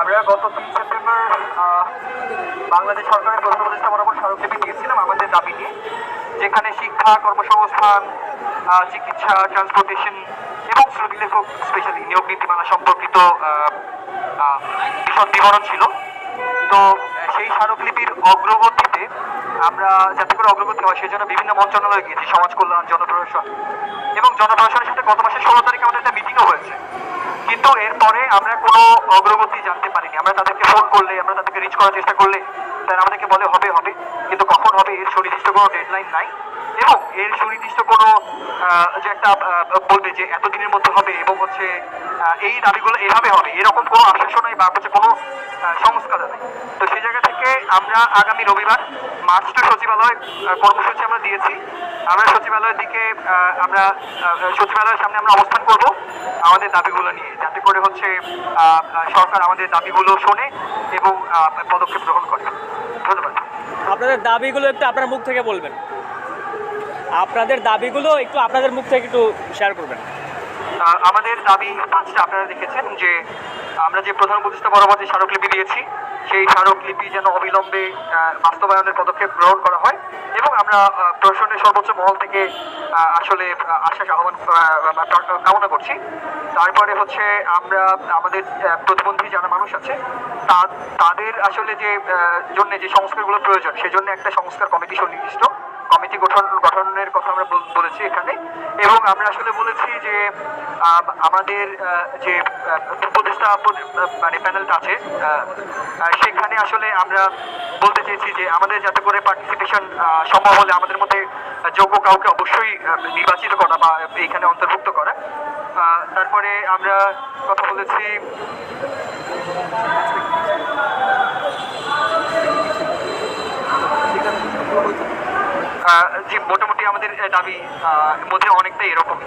আমরা গত তিন সেপ্টেম্বর বাংলাদেশ সরকারের প্রধান উপদেষ্টা বরাবর স্মারকলিপি দিয়েছিলাম আমাদের দাবি নিয়ে যেখানে শিক্ষা, কর্মসংস্থান চিকিৎসা ট্রান্সপোর্টেশন এবং শ্রমিক লেখক স্পেশালি নিয়োগ নীতিমালা সম্পর্কিত বিশদ বিবরণ ছিল। তো সেই স্মারকলিপির অগ্রগতিতে আমরা যাতে করে অগ্রগতি হয়, সেজন্য বিভিন্ন মন্ত্রণালয়ে গিয়েছি, সমাজ কল্যাণ, জনপ্রশাসন এবং জনপ্রশাসনের সাথে গত মাসের ষোলো তারিখে আমাদের একটা মিটিংও হয়েছে। কিন্তু এরপরে আমরা কোনো অগ্রগতি জানতে পারিনি। আমরা তাদেরকে ফোন করলে, আমরা তাদেরকে রিচ করার চেষ্টা করলে, তারা আমাদেরকে বলে, হবে হবে। কিন্তু কখন হবে, এর সুনির্দিষ্ট কোনো ডেডলাইন নাই। এবং এর সুনির্দিষ্ট কোনো যে একটা বলবে যে এতদিনের মধ্যে হবে এবং হচ্ছে এই দাবিগুলো এভাবে হবে, এরকম কোনো আশ্বাসও নাই বা হচ্ছে কোনো সংস্কার নেই। তো সেই আমরা আগামী রবিবার মার্চ সচিবালয় কর্মসূচি আমরা দিয়েছি। আমরা সচিবালয়ের দিকে আমরা সচিবালয়ের সামনে আমরা অবস্থান করব আমাদের দাবিগুলো নিয়ে। যাতে করে হচ্ছে সরকার আমাদের দাবিগুলো শোনে এবং পদক্ষেপ গ্রহণ করে। ধন্যবাদ। আপনাদের দাবিগুলো একটু আপনার মুখ থেকে বলবেন। আপনাদের দাবিগুলো একটু আপনাদের মুখ থেকে একটু শেয়ার করবেন। আমাদের দাবি পাঁচটা আপনারা দেখেছেন যে আমরা যে প্রধান উপদেষ্টা বরাবর যে স্মারকলিপি দিয়েছি সেই স্মারকলিপি যেন অবিলম্বে বাস্তবায়নের পদক্ষেপ গ্রহণ করা হয় এবং আমরা প্রশাসনের সর্বোচ্চ মহল থেকে আসলে আশ্বাস আহ্বান আহ, কামনা করছি। তারপরে হচ্ছে আমরা আমাদের প্রতিবন্ধী যারা মানুষ আছে তা- তাদের আসলে যে জন্য যে সংস্কারগুলো প্রয়োজন সেজন্য একটা সংস্কার কমিটি সুনির্দিষ্ট। কমিটি গঠন গঠনের কথা আমরা বলেছি এখানে। এবং আমরা আসলে বলেছি যে আমাদের যে উপদেষ্টা মানে প্যানেলটা আছে সেখানে আসলে আমরা বলতে চেয়েছি যে, আমাদের যাতে করে পার্টিসিপেশন সম্ভব হলে আমাদের মধ্যে যোগ্য কাউকে অবশ্যই নির্বাচিত করা বা এইখানে অন্তর্ভুক্ত করা। তারপরে আমরা কথা বলেছি মোটামুটি আমাদের দাবি মধ্যে অনেকটাই এরকম।